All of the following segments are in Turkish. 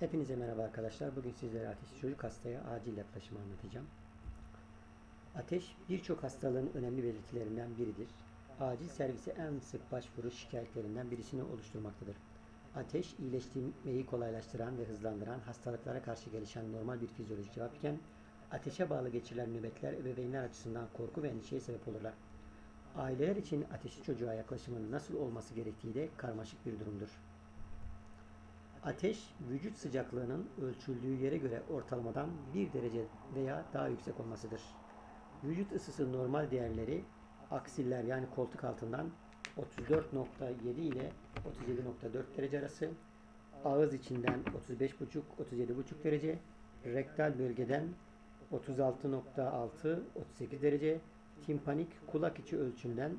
Hepinize merhaba arkadaşlar. Bugün sizlere ateşli çocuk hastaya acil yaklaşımı anlatacağım. Ateş birçok hastalığın önemli belirtilerinden biridir. Acil servise en sık başvuru şikayetlerinden birisini oluşturmaktadır. Ateş iyileştirmeyi kolaylaştıran ve hızlandıran hastalıklara karşı gelişen normal bir fizyolojik cevap iken ateşe bağlı geçirilen nöbetler ebeveynler açısından korku ve endişeye sebep olurlar. Aileler için ateşli çocuğa yaklaşımın nasıl olması gerektiği de karmaşık bir durumdur. Ateş, vücut sıcaklığının ölçüldüğü yere göre ortalamadan 1 derece veya daha yüksek olmasıdır. Vücut ısısı normal değerleri aksiller yani koltuk altından 34.7 ile 37.4 derece arası, ağız içinden 35.5-37.5 derece, rektal bölgeden 36.6-38 derece, timpanik kulak içi ölçümden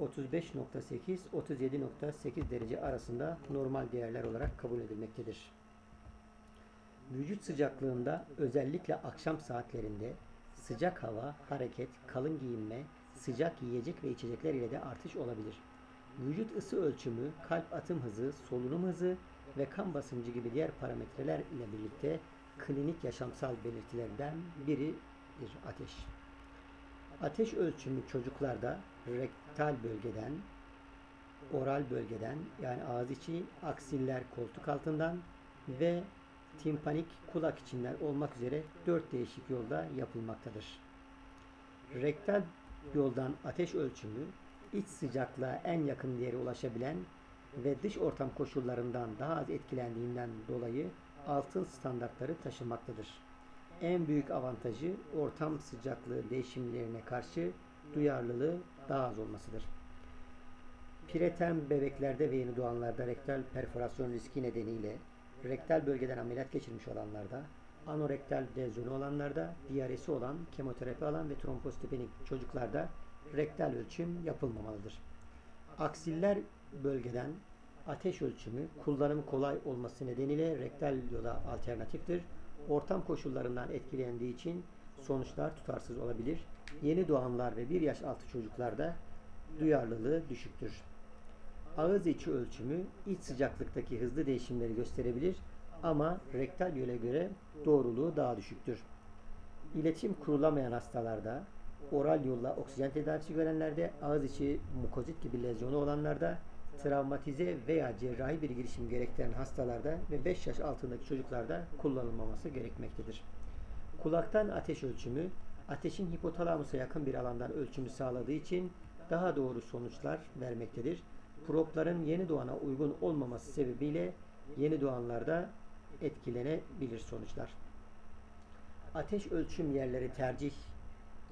35.8-37.8 derece arasında normal değerler olarak kabul edilmektedir. Vücut sıcaklığında özellikle akşam saatlerinde sıcak hava, hareket, kalın giyinme, sıcak yiyecek ve içecekler ile de artış olabilir. Vücut ısı ölçümü, kalp atım hızı, solunum hızı ve kan basıncı gibi diğer parametreler ile birlikte klinik yaşamsal belirtilerden biridir ateş. Ateş ölçümü çocuklarda rektal bölgeden, oral bölgeden yani ağız içi, aksiller koltuk altından ve timpanik kulak içinden olmak üzere dört değişik yolda yapılmaktadır. Rektal yoldan ateş ölçümü iç sıcaklığa en yakın yere ulaşabilen ve dış ortam koşullarından daha az etkilendiğinden dolayı altın standartları taşımaktadır. En büyük avantajı ortam sıcaklığı değişimlerine karşı duyarlılığı daha az olmasıdır. Piretem bebeklerde ve yeni doğanlarda rektal perforasyon riski nedeniyle rektal bölgeden ameliyat geçirmiş olanlarda, anorektal lezyonu olanlarda, diyaresi olan, kemoterapi alan ve trombositopenik çocuklarda rektal ölçüm yapılmamalıdır. Aksiller bölgeden ateş ölçümü kullanımı kolay olması nedeniyle rektal yola alternatiftir. Ortam koşullarından etkilendiği için sonuçlar tutarsız olabilir. Yeni doğanlar ve 1 yaş altı çocuklarda duyarlılığı düşüktür. Ağız içi ölçümü iç sıcaklıktaki hızlı değişimleri gösterebilir ama rektal yöle göre doğruluğu daha düşüktür. İletişim kurulamayan hastalarda, oral yolla oksijen tedavisi görenlerde, ağız içi mukozit gibi lezyonu olanlarda, travmatize veya cerrahi bir girişim gerektiren hastalarda ve 5 yaş altındaki çocuklarda kullanılmaması gerekmektedir. Kulaktan ateş ölçümü, ateşin hipotalamusa yakın bir alandan ölçümü sağladığı için daha doğru sonuçlar vermektedir. Propların yeni doğana uygun olmaması sebebiyle yeni doğanlarda etkilenebilir sonuçlar. Ateş ölçüm yerleri tercih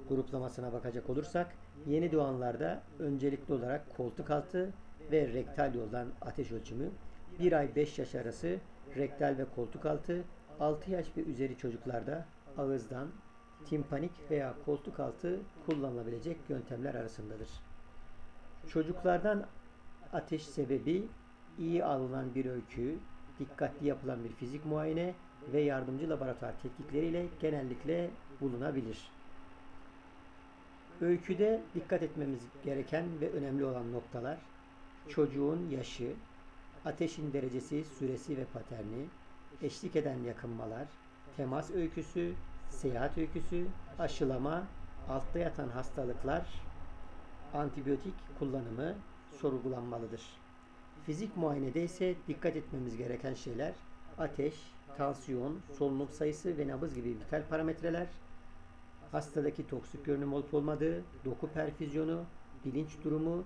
gruplamasına bakacak olursak yeni doğanlarda öncelikli olarak koltuk altı ve rektal yoldan ateş ölçümü 1 ay 5 yaş arası rektal ve koltuk altı 6 yaş ve üzeri çocuklarda ağızdan timpanik veya koltuk altı kullanılabilecek yöntemler arasındadır. Çocuklardan ateş sebebi iyi alınan bir öykü, dikkatli yapılan bir fizik muayene ve yardımcı laboratuvar tetkikleriyle genellikle bulunabilir. Öyküde dikkat etmemiz gereken ve önemli olan noktalar çocuğun yaşı, ateşin derecesi, süresi ve paterni, eşlik eden yakınmalar, temas öyküsü, seyahat öyküsü, aşılama, altta yatan hastalıklar, antibiyotik kullanımı sorgulanmalıdır. Fizik muayenede ise dikkat etmemiz gereken şeyler ateş, tansiyon, solunum sayısı ve nabız gibi vital parametreler, hastadaki toksik görünüm olup olmadığı, doku perfüzyonu, bilinç durumu,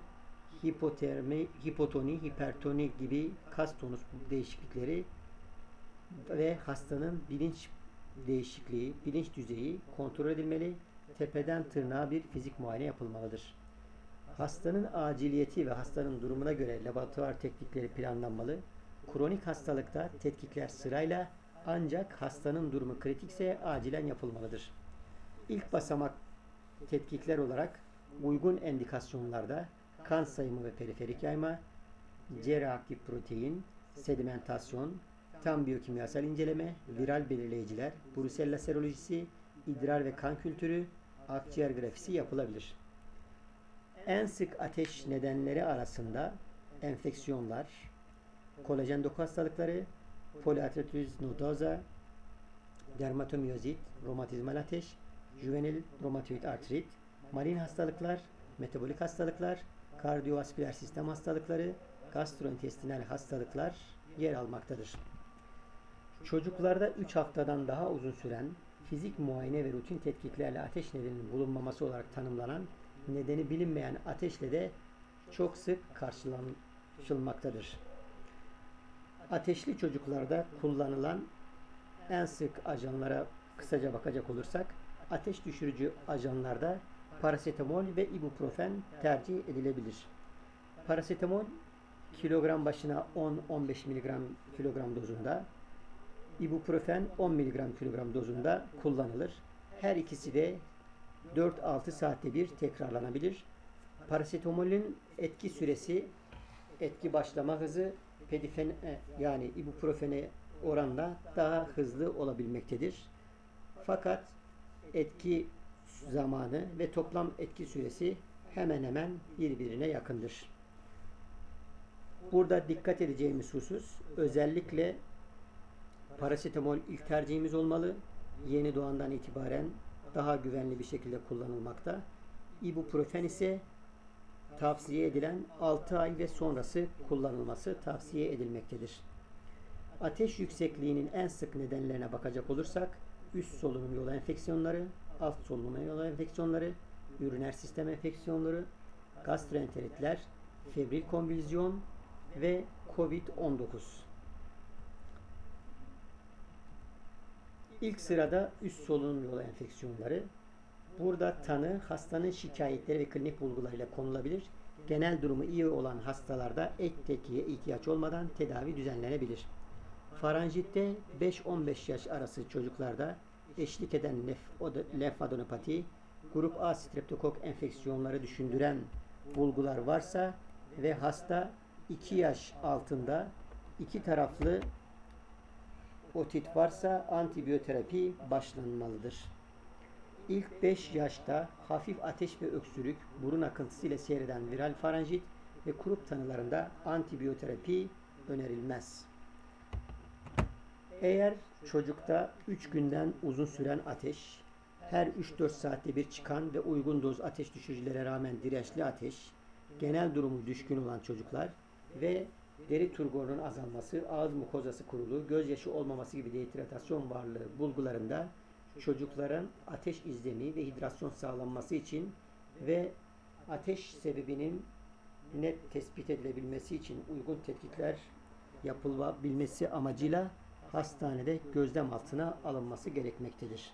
hipotermi, hipotoni, hipertoni gibi kas tonus değişiklikleri ve hastanın bilinç değişikliği, bilinç düzeyi kontrol edilmeli, tepeden tırnağa bir fizik muayene yapılmalıdır. Hastanın aciliyeti ve hastanın durumuna göre laboratuvar teknikleri planlanmalı. Kronik hastalıkta tetkikler sırayla ancak hastanın durumu kritikse acilen yapılmalıdır. İlk basamak tetkikler olarak uygun endikasyonlarda kan sayımı ve periferik yayma, C-reaktif protein, sedimentasyon, tam biyokimyasal inceleme, viral belirleyiciler, Brusella serolojisi, idrar ve kan kültürü, akciğer grafisi yapılabilir. En sık ateş nedenleri arasında enfeksiyonlar, kolajen doku hastalıkları, poliartritüs nodosa, dermatomiyozit, romatizmal ateş, juvenil romatoid artrit, marin hastalıklar, metabolik hastalıklar, kardiyovasküler sistem hastalıkları, gastrointestinal hastalıklar yer almaktadır. Çocuklarda 3 haftadan daha uzun süren fizik muayene ve rutin tetkiklerle ateş nedeninin bulunmaması olarak tanımlanan nedeni bilinmeyen ateşle de çok sık karşılaşılmaktadır. Ateşli çocuklarda kullanılan en sık ajanlara kısaca bakacak olursak ateş düşürücü ajanlarda parasetamol ve ibuprofen tercih edilebilir. Parasetamol kilogram başına 10-15 mg kilogram dozunda, ibuprofen 10 mg kilogram dozunda kullanılır. Her ikisi de 4-6 saatte bir tekrarlanabilir. Parasetamolün etki süresi, etki başlama hızı pedifen e, yani ibuprofene oranla daha hızlı olabilmektedir. Fakat etki zamanı ve toplam etki süresi hemen hemen birbirine yakındır. Burada dikkat edeceğimiz husus özellikle parasetamol ilk tercihimiz olmalı. Yeni doğandan itibaren daha güvenli bir şekilde kullanılmakta. Ibuprofen ise tavsiye edilen 6 ay ve sonrası kullanılması tavsiye edilmektedir. Ateş yüksekliğinin en sık nedenlerine bakacak olursak üst solunum yolu enfeksiyonları, alt solunum yolu enfeksiyonları, üriner sistem enfeksiyonları, gastroenteritler, febril konvülsyon ve COVID-19. İlk sırada üst solunum yolu enfeksiyonları. Burada tanı hastanın şikayetleri ve klinik bulgularıyla konulabilir. Genel durumu iyi olan hastalarda ek tekiye ihtiyaç olmadan tedavi düzenlenebilir. Faranjitte 5-15 yaş arası çocuklarda eşlik eden lenfadenopati, grup A streptokok enfeksiyonları düşündüren bulgular varsa ve hasta 2 yaş altında iki taraflı otit varsa antibiyoterapi başlanmalıdır. İlk 5 yaşta hafif ateş ve öksürük, burun akıntısı ile seyreden viral faranjit ve kurup tanılarında antibiyoterapi önerilmez. Eğer çocukta 3 günden uzun süren ateş, her 3-4 saatte bir çıkan ve uygun doz ateş düşürücülere rağmen dirençli ateş, genel durumu düşkün olan çocuklar ve deri turgorunun azalması, ağız mukozası kuruluğu, gözyaşı olmaması gibi dehidratasyon varlığı bulgularında çocukların ateş izlemi ve hidrasyon sağlanması için ve ateş sebebinin net tespit edilebilmesi için uygun tetkikler yapılabilmesi amacıyla hastanede gözlem altına alınması gerekmektedir.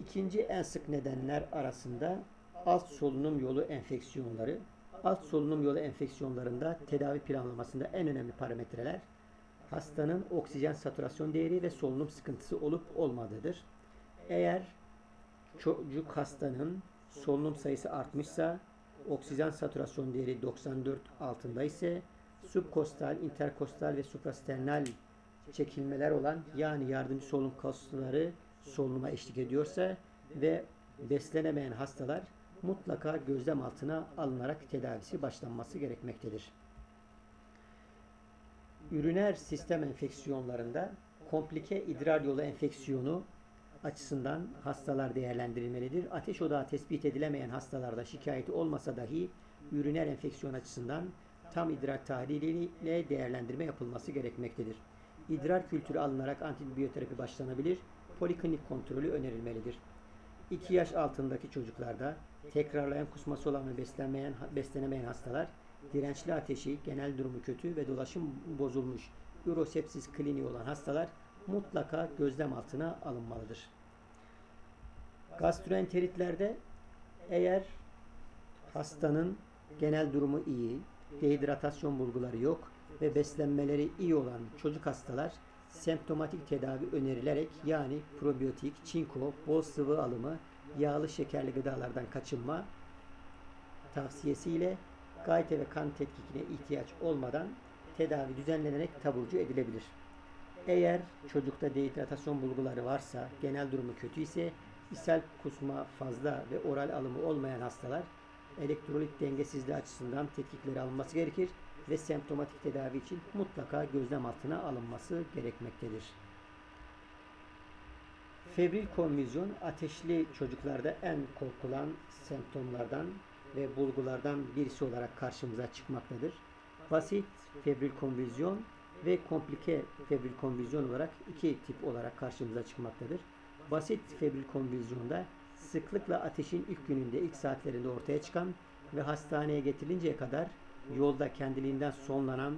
İkinci en sık nedenler arasında alt solunum yolu enfeksiyonları. Alt solunum yolu enfeksiyonlarında tedavi planlamasında en önemli parametreler hastanın oksijen saturasyon değeri ve solunum sıkıntısı olup olmadığıdır. Eğer çocuk hastanın solunum sayısı artmışsa, oksijen saturasyon değeri 94 altında ise subkostal, interkostal ve suprasternal çekilmeler olan yani yardımcı solunum kasları solunuma eşlik ediyorsa ve beslenemeyen hastalar mutlaka gözlem altına alınarak tedavisi başlanması gerekmektedir. Üriner sistem enfeksiyonlarında komplike idrar yolu enfeksiyonu açısından hastalar değerlendirilmelidir. Ateş odağı tespit edilemeyen hastalarda şikayeti olmasa dahi üriner enfeksiyon açısından tam idrar tahliliyle değerlendirme yapılması gerekmektedir. İdrar kültürü alınarak antibiyoterapi başlanabilir, poliklinik kontrolü önerilmelidir. 2 yaş altındaki çocuklarda tekrarlayan kusması olan ve beslenmeyen, beslenemeyen hastalar, dirençli ateşi, genel durumu kötü ve dolaşım bozulmuş ürosepsis kliniği olan hastalar mutlaka gözlem altına alınmalıdır. Gastroenteritlerde eğer hastanın genel durumu iyi, dehidratasyon bulguları yok ve beslenmeleri iyi olan çocuk hastalar semptomatik tedavi önerilerek yani probiyotik, çinko, bol sıvı alımı, yağlı şekerli gıdalardan kaçınma tavsiyesiyle gayte ve kan tetkikine ihtiyaç olmadan tedavi düzenlenerek taburcu edilebilir. Eğer çocukta dehidratasyon bulguları varsa, genel durumu kötü ise, ishal kusma fazla ve oral alımı olmayan hastalar elektrolit dengesizliği açısından tetkikleri alınması gerekir. ve semptomatik tedavi için mutlaka gözlem altına alınması gerekmektedir. Febril konvizyon ateşli çocuklarda en korkulan semptomlardan ve bulgulardan birisi olarak karşımıza çıkmaktadır. Basit febril konvizyon ve komplike febril konvizyon olarak iki tip olarak karşımıza çıkmaktadır. Basit febril konvizyonda sıklıkla ateşin ilk gününde, ilk saatlerinde ortaya çıkan ve hastaneye getirilinceye kadar yolda kendiliğinden sonlanan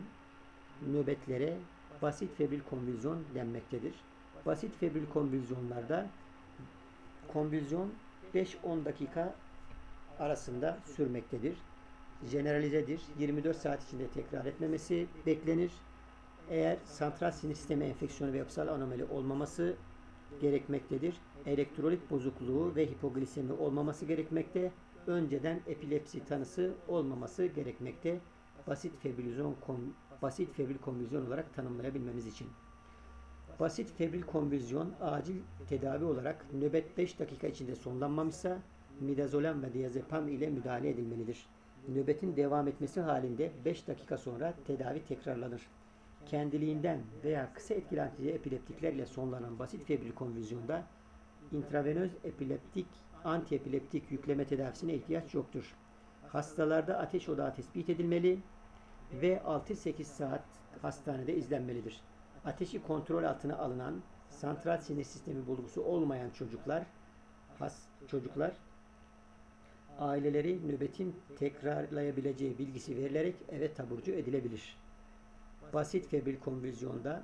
nöbetlere basit febril konvülsyon denmektedir. Basit febril konvülsyonlarda konvülsyon 5-10 dakika arasında sürmektedir. Generalizedir. 24 saat içinde tekrar etmemesi beklenir. Eğer santral sinir sistemi enfeksiyonu ve yapısal anomali olmaması gerekmektedir. Elektrolit bozukluğu ve hipoglisemi olmaması gerekmekte. Önceden epilepsi tanısı olmaması gerekmekte. Basit febrilizyon kon- basit febril konvülsyon olarak tanımlayabilmemiz için. Basit febril konvülsyon acil tedavi olarak nöbet 5 dakika içinde sonlanmamışsa midazolam ve diazepam ile müdahale edilmelidir. Nöbetin devam etmesi halinde 5 dakika sonra tedavi tekrarlanır. Kendiliğinden veya kısa etkili antice epileptikler ile sonlanan basit febril konvülsyonda intravenöz epileptik antiepileptik yükleme tedavisine ihtiyaç yoktur. Hastalarda ateş odağı tespit edilmeli ve 6-8 saat hastanede izlenmelidir. Ateşi kontrol altına alınan santral sinir sistemi bulgusu olmayan çocuklar has çocuklar aileleri nöbetin tekrarlayabileceği bilgisi verilerek eve taburcu edilebilir. Basit febril konvülsyonda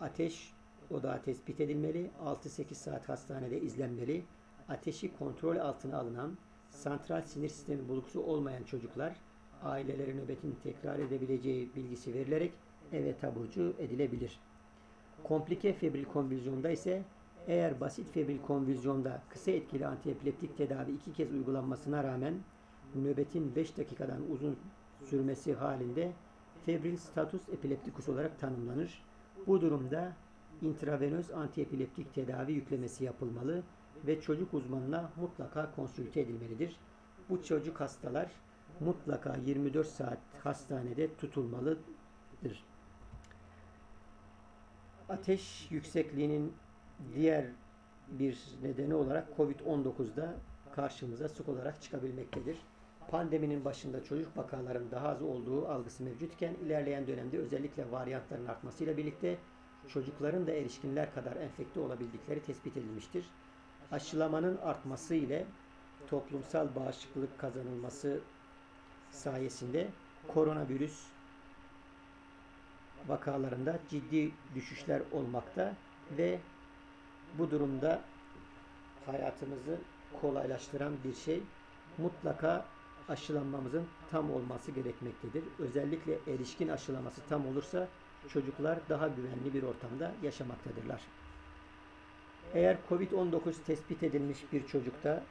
ateş odağı tespit edilmeli, 6-8 saat hastanede izlenmeli, ateşi kontrol altına alınan santral sinir sistemi bulgusu olmayan çocuklar aileleri nöbetin tekrar edebileceği bilgisi verilerek eve taburcu edilebilir. Komplike febril konvülsyonda ise eğer basit febril konvülsyonda kısa etkili antiepileptik tedavi iki kez uygulanmasına rağmen nöbetin 5 dakikadan uzun sürmesi halinde febril status epileptikus olarak tanımlanır. Bu durumda intravenöz antiepileptik tedavi yüklemesi yapılmalı ve çocuk uzmanına mutlaka konsülte edilmelidir. Bu çocuk hastalar mutlaka 24 saat hastanede tutulmalıdır. Ateş yüksekliğinin diğer bir nedeni olarak COVID-19'da karşımıza sık olarak çıkabilmektedir. Pandeminin başında çocuk vakaların daha az olduğu algısı mevcutken ilerleyen dönemde özellikle varyantların artmasıyla birlikte çocukların da erişkinler kadar enfekte olabildikleri tespit edilmiştir. Aşılamanın artması ile toplumsal bağışıklık kazanılması sayesinde koronavirüs vakalarında ciddi düşüşler olmakta ve bu durumda hayatımızı kolaylaştıran bir şey mutlaka aşılanmamızın tam olması gerekmektedir. Özellikle erişkin aşılaması tam olursa çocuklar daha güvenli bir ortamda yaşamaktadırlar. Eğer COVID-19 tespit edilmiş bir çocukta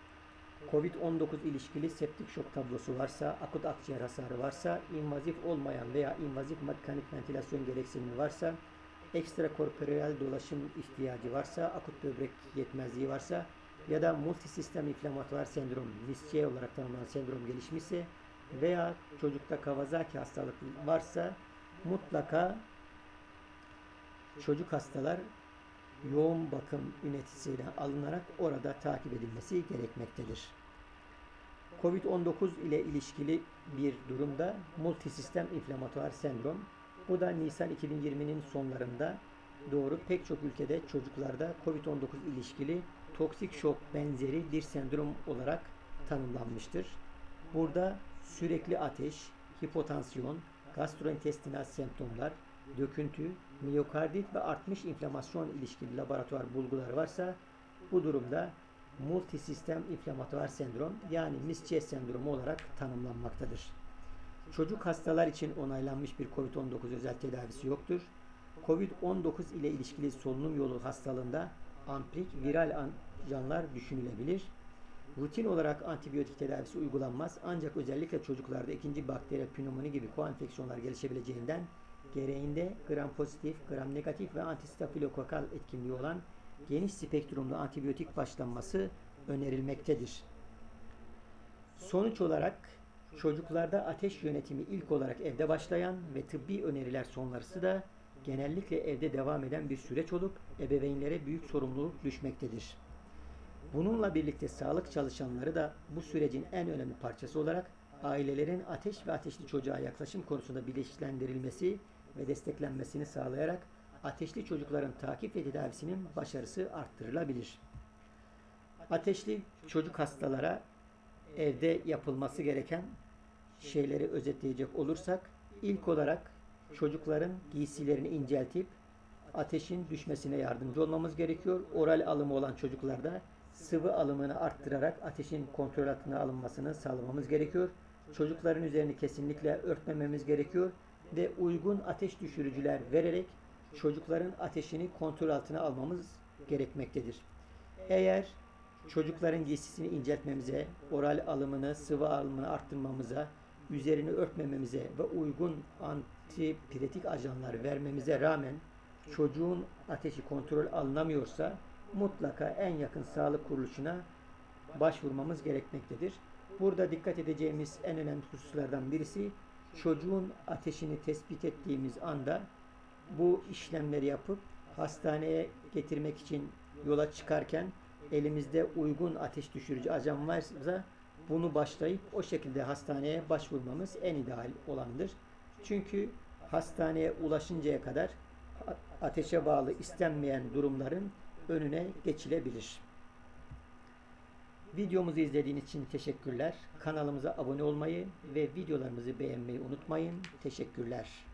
COVID-19 ilişkili septik şok tablosu varsa, akut akciğer hasarı varsa, invazif olmayan veya invazif mekanik ventilasyon gereksinimi varsa, ekstrakorporeal dolaşım ihtiyacı varsa, akut böbrek yetmezliği varsa ya da multisistem inflamatuar sendrom, MIS-C olarak tanımlanan sendrom gelişmişse veya çocukta Kawasaki hastalık varsa mutlaka çocuk hastalar yoğun bakım ünitesiyle alınarak orada takip edilmesi gerekmektedir. Covid-19 ile ilişkili bir durumda multisistem inflamatuar sendrom. Bu da Nisan 2020'nin sonlarında doğru pek çok ülkede çocuklarda Covid-19 ilişkili toksik şok benzeri bir sendrom olarak tanımlanmıştır. Burada sürekli ateş, hipotansiyon, gastrointestinal semptomlar, döküntü, miyokardit ve artmış inflamasyon ilişkili laboratuvar bulguları varsa bu durumda multisistem inflamatuar sendrom yani MIS-C sendromu olarak tanımlanmaktadır. Çocuk hastalar için onaylanmış bir COVID-19 özel tedavisi yoktur. COVID-19 ile ilişkili solunum yolu hastalığında amplik viral ajanlar düşünülebilir. Rutin olarak antibiyotik tedavisi uygulanmaz ancak özellikle çocuklarda ikinci bakteri pnömoni gibi koenfeksiyonlar gelişebileceğinden gereğinde gram pozitif, gram negatif ve antistafilokokal etkinliği olan geniş spektrumlu antibiyotik başlanması önerilmektedir. Sonuç olarak Çocuklarda ateş yönetimi ilk olarak evde başlayan ve tıbbi öneriler sonrası da genellikle evde devam eden bir süreç olup ebeveynlere büyük sorumluluk düşmektedir. Bununla birlikte sağlık çalışanları da bu sürecin en önemli parçası olarak ailelerin ateş ve ateşli çocuğa yaklaşım konusunda bilinçlendirilmesi ve desteklenmesini sağlayarak ateşli çocukların takip ve tedavisinin başarısı arttırılabilir. Ateşli çocuk hastalara evde yapılması gereken şeyleri özetleyecek olursak ilk olarak çocukların giysilerini inceltip ateşin düşmesine yardımcı olmamız gerekiyor. Oral alımı olan çocuklarda sıvı alımını arttırarak ateşin kontrol altına alınmasını sağlamamız gerekiyor. Çocukların üzerini kesinlikle örtmememiz gerekiyor ve uygun ateş düşürücüler vererek çocukların ateşini kontrol altına almamız gerekmektedir. Eğer çocukların giysisini inceltmemize, oral alımını, sıvı alımını arttırmamıza, üzerini örtmememize ve uygun antipiretik ajanlar vermemize rağmen çocuğun ateşi kontrol alınamıyorsa mutlaka en yakın sağlık kuruluşuna başvurmamız gerekmektedir. Burada dikkat edeceğimiz en önemli hususlardan birisi çocuğun ateşini tespit ettiğimiz anda bu işlemleri yapıp hastaneye getirmek için yola çıkarken elimizde uygun ateş düşürücü ajan varsa bunu başlayıp o şekilde hastaneye başvurmamız en ideal olandır. Çünkü hastaneye ulaşıncaya kadar ateşe bağlı istenmeyen durumların önüne geçilebilir. Videomuzu izlediğiniz için teşekkürler. Kanalımıza abone olmayı ve videolarımızı beğenmeyi unutmayın. Teşekkürler.